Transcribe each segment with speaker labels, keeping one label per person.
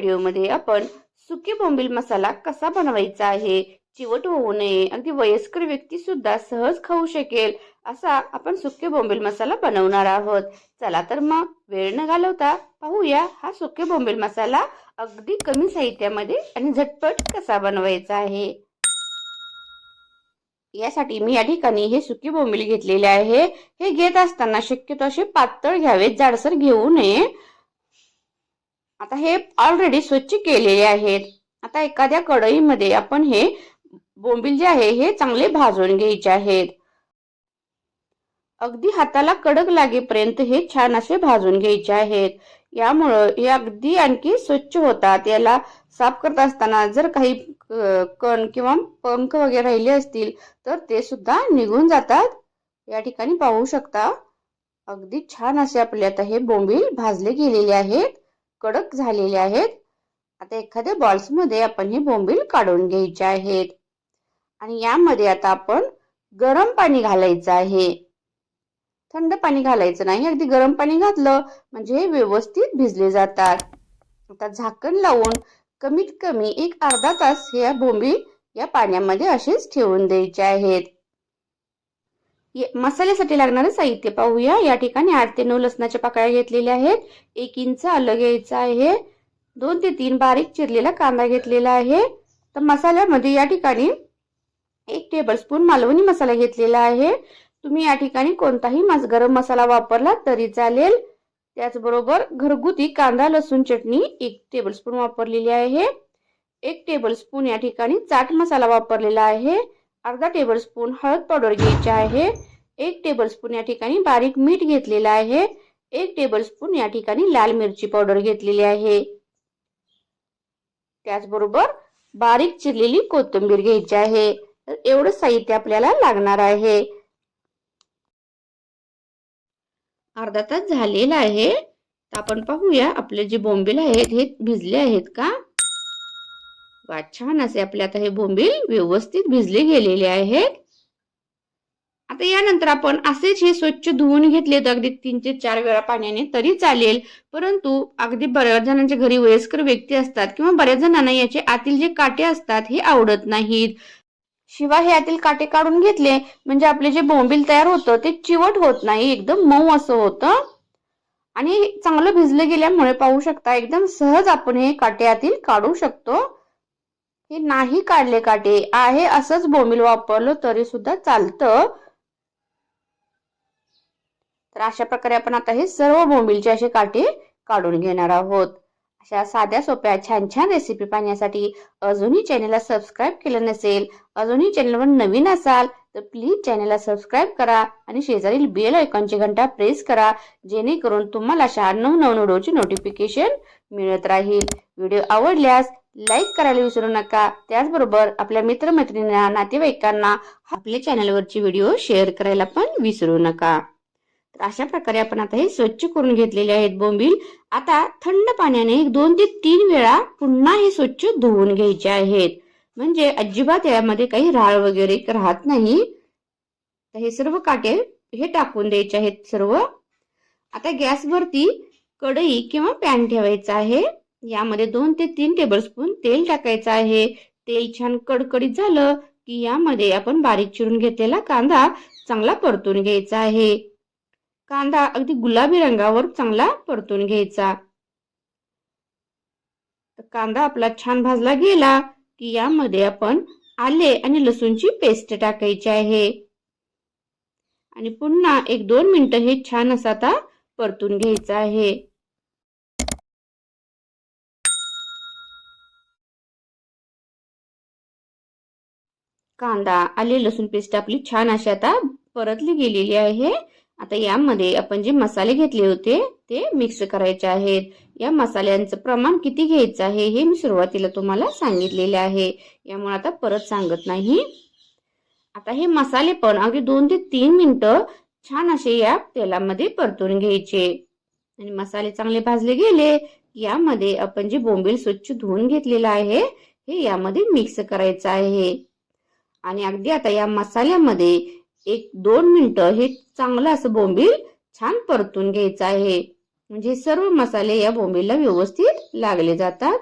Speaker 1: व्हिडिओमध्ये आपण सुकी बोंबील मसाला कसा बनवायचा आहे चिवट होऊ नये अगदी वयस्कर व्यक्ती सुद्धा सहज खाऊ शकेल असा आपण सुके बोंबील मसाला बनवणार आहोत. चला तर मग वेळ न घालवता पाहूया हा सुके बोंबील मसाला अगदी कमी साहित्यामध्ये आणि झटपट कसा बनवायचा आहे. यासाठी मी या ठिकाणी हे सुकी बोंबील घेतलेले आहे. हे घेत असताना शक्यतो असे पातळ घ्यावेत जाडसर घेऊ नये. आता हे ऑलरेडी स्वच्छ केलेले आहेत. आता एखाद्या कढईमध्ये आपण हे बोंबील जे आहे हे चांगले भाजून घ्यायचे आहेत. अगदी हाताला कडक लागेपर्यंत हे छान असे भाजून घ्यायचे आहेत. यामुळं हे अगदी आणखी स्वच्छ होतात. याला साफ करत असताना जर काही कण किंवा पंख वगैरे राहिले असतील तर ते सुद्धा निघून जातात. या ठिकाणी पाहू शकता अगदी छान असे आपले आता हे बोंबील भाजले गेलेले आहेत. कडक झालेले आहेत. आता एखाद्या बॉल्समध्ये आपण हे बोंबील काढून घ्यायचे आहेत. आणि यामध्ये आता आपण गरम पाणी घालायचं आहे. थंड पाणी घालायचं नाही. अगदी गरम पाणी घातलं म्हणजे हे व्यवस्थित भिजले जातात. आता झाकण लावून कमीत कमी एक अर्धा तास या बोंबील या पाण्यामध्ये असेच ठेवून द्यायचे आहेत. मसाल्यासाठी लागणारं साहित्य पाहूया. या ठिकाणी आठ ते नऊ लसणाच्या पाकळ्या घेतलेल्या आहेत. एक इंच आलं घ्यायचं आहे. दोन ते तीन बारीक चिरलेला कांदा घेतलेला आहे. तर मसाल्यामध्ये या ठिकाणी एक टेबलस्पून मालवणी मसाला घेतलेला आहे. तुम्ही या ठिकाणी कोणताही गरम मसाला वापरला तरी चालेल. त्याचबरोबर घरगुती कांदा लसूण चटणी एक टेबलस्पून वापरलेली आहे. एक टेबलस्पून या ठिकाणी चाट मसाला वापरलेला आहे. अर्धा टेबलस्पून हळद पावडर घ्यायची आहे. एक टेबलस्पून या ठिकाणी बारीक मीठ घेतलेलं आहे. एक टेबलस्पून या ठिकाणी लाल मिरची पावडर घेतलेली आहे. त्याचबरोबर बारीक चिरलेली कोथिंबीर घ्यायची आहे. तर एवढं साहित्य आपल्याला लागणार आहे. अर्धा तास झालेला आहे. आपण पाहूया आपले जे बोंबील आहेत हे भिजले आहेत का? वा छान असे आपले आता हे बोंबील व्यवस्थित भिजले गेलेले आहेत. आता यानंतर आपण असेच हे स्वच्छ धुवून घेतले अगदी तीन ते चार वेळा पाण्याने तरी चालेल. परंतु अगदी बऱ्याच जणांच्या घरी वयस्कर व्यक्ती असतात किंवा बऱ्याच जणांना याचे आतील जे काटे असतात हे आवडत नाहीत. शिवाय हे आतील काटे काढून घेतले म्हणजे आपले जे बोंबील तयार होतं ते चिवट होत नाही एकदम मऊ असं होतं. आणि चांगलं भिजलं गेल्यामुळे पाहू शकता एकदम सहज आपण हे काटे आतील काढू शकतो. हे नाही काढले काटे. आहे असंच बोमिल वापरलं तरी सुद्धा चालतं. तर अशा प्रकारे आपण आता हे सर्व बोमिलचे असे काटे काढून घेणार आहोत. अशा साध्या सोप्या छान छान रेसिपी पाहण्यासाठी अजूनही चॅनेलला सबस्क्राईब केलं नसेल अजूनही चॅनलवर नवीन असाल तर प्लीज चॅनलला सबस्क्राईब करा आणि शेजारील बेल आयकॉनची घंटा प्रेस करा जेणेकरून तुम्हाला अशा नवनवीन व्हिडिओची नोटिफिकेशन मिळत राहील. व्हिडिओ आवडल्यास लाईक करायला विसरू नका. त्याचबरोबर आपल्या मित्रमैत्रिणींना नातेवाईकांना आपल्या चॅनलवरची व्हिडिओ शेअर करायला पण विसरू नका. तर अशा प्रकारे आपण आता हे स्वच्छ करून घेतलेले आहेत बोंबील. आता थंड पाण्याने एक दोन ते तीन वेळा पुन्हा हे स्वच्छ धुवून घ्यायचे आहेत. म्हणजे अजिबात यामध्ये काही राळ वगैरे राहत नाही. तर हे सर्व काटे हे टाकून द्यायचे आहेत सर्व. आता गॅसवरती कढई किंवा पॅन ठेवायचा आहे. यामध्ये दोन ते तीन टेबलस्पून तेल टाकायचं आहे. तेल छान कडकडीत झालं की यामध्ये आपण बारीक चिरून घेतलेला कांदा चांगला परतून घ्यायचा आहे. कांदा अगदी गुलाबी रंगावर चांगला परतून घ्यायचा. कांदा आपला छान भाजला गेला की यामध्ये आपण आले आणि लसूणची पेस्ट टाकायची आहे. आणि पुन्हा एक दोन मिनिटं हे छान असं आता परतून घ्यायचं आहे. कांदा आले लसूण पेस्ट आपली छान अशी आता परतली गेलेली आहे. आता यामध्ये आपण जे मसाले घेतले होते ते मिक्स करायचे आहेत. या मसाल्यांचं प्रमाण किती घ्यायचं आहे हे मी सुरुवातीला तुम्हाला सांगितलेले आहे. यामुळे आता परत सांगत नाही. आता हे मसाले पण अगदी दोन ते तीन मिनिटं छान असे या तेलामध्ये परतून घ्यायचे. आणि मसाले चांगले भाजले गेले यामध्ये आपण जे बोंबील स्वच्छ धुवून घेतलेलं आहे हे यामध्ये मिक्स करायचं आहे. आणि अगदी आता या मसाल्यामध्ये एक दोन मिनिटं हे चांगलं असं बोंबील छान परतून घ्यायचं आहे. म्हणजे सर्व मसाले या बोंबीला व्यवस्थित लागले जातात.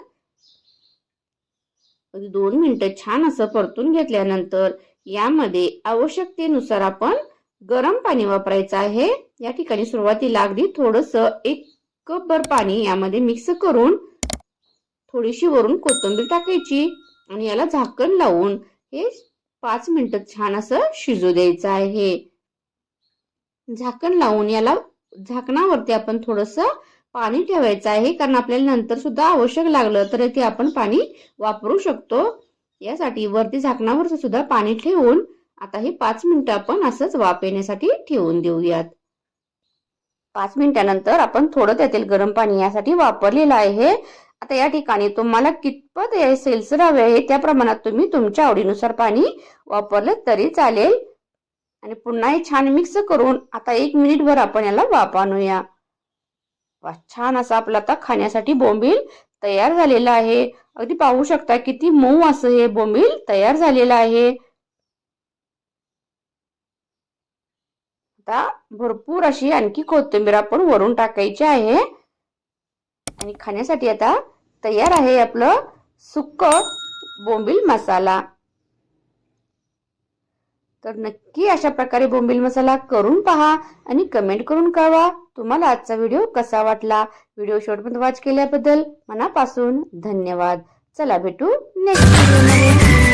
Speaker 1: दोन मिनिटं छान असं परतून घेतल्यानंतर यामध्ये आवश्यकतेनुसार आपण गरम पाणी वापरायचं आहे. या ठिकाणी सुरुवातीला अगदी थोडस एक कप भर पाणी यामध्ये मिक्स करून थोडीशी वरून कोथिंबीर टाकायची आणि याला झाकण लावून हे पाच मिनिटं छान असं शिजू द्यायचं आहे. झाकण लावून याला झाकणावरती आपण थोडस पाणी ठेवायचं आहे कारण आपल्याला नंतर सुद्धा आवश्यक लागलं तर ते आपण पाणी वापरू शकतो. यासाठी वरती झाकणावर सुद्धा पाणी ठेवून आता हे पाच मिनिटं आपण असंच वाफ येण्यासाठी ठेवून देऊयात. पाच मिनिटानंतर आपण थोडं त्यातील गरम पाणी यासाठी वापरलेलं आहे. आता या ठिकाणी तुम्हाला कितपत सेल्सर हवे आहे त्या प्रमाणात तुम्ही तुमच्या आवडीनुसार पाणी वापरलं तरी चालेल. आणि पुन्हा हे छान मिक्स करून आता एक मिनिट भर आपण याला वाफ आणूया वा छान असं आपलं आता खाण्यासाठी बोंबील तयार झालेला आहे. अगदी पाहू शकता किती मऊ असं हे बोंबील तयार झालेलं आहे. आता भरपूर अशी आणखी कोथिंबीर आपण वरून टाकायची आहे. आणि खाण्यासाठी आता तयार आहे आपलं सुक्क बोंबील मसाला. तर नक्की अशा प्रकारे बोंबील मसाला करून पहा आणि कमेंट करून कळवा. तुम्हाला आजचा व्हिडिओ कसा वाटला? व्हिडिओ शेवटपर्यंत वॉच केल्याबद्दल मनापासून धन्यवाद. चला भेटू नेक्स्ट व्हिडिओमध्ये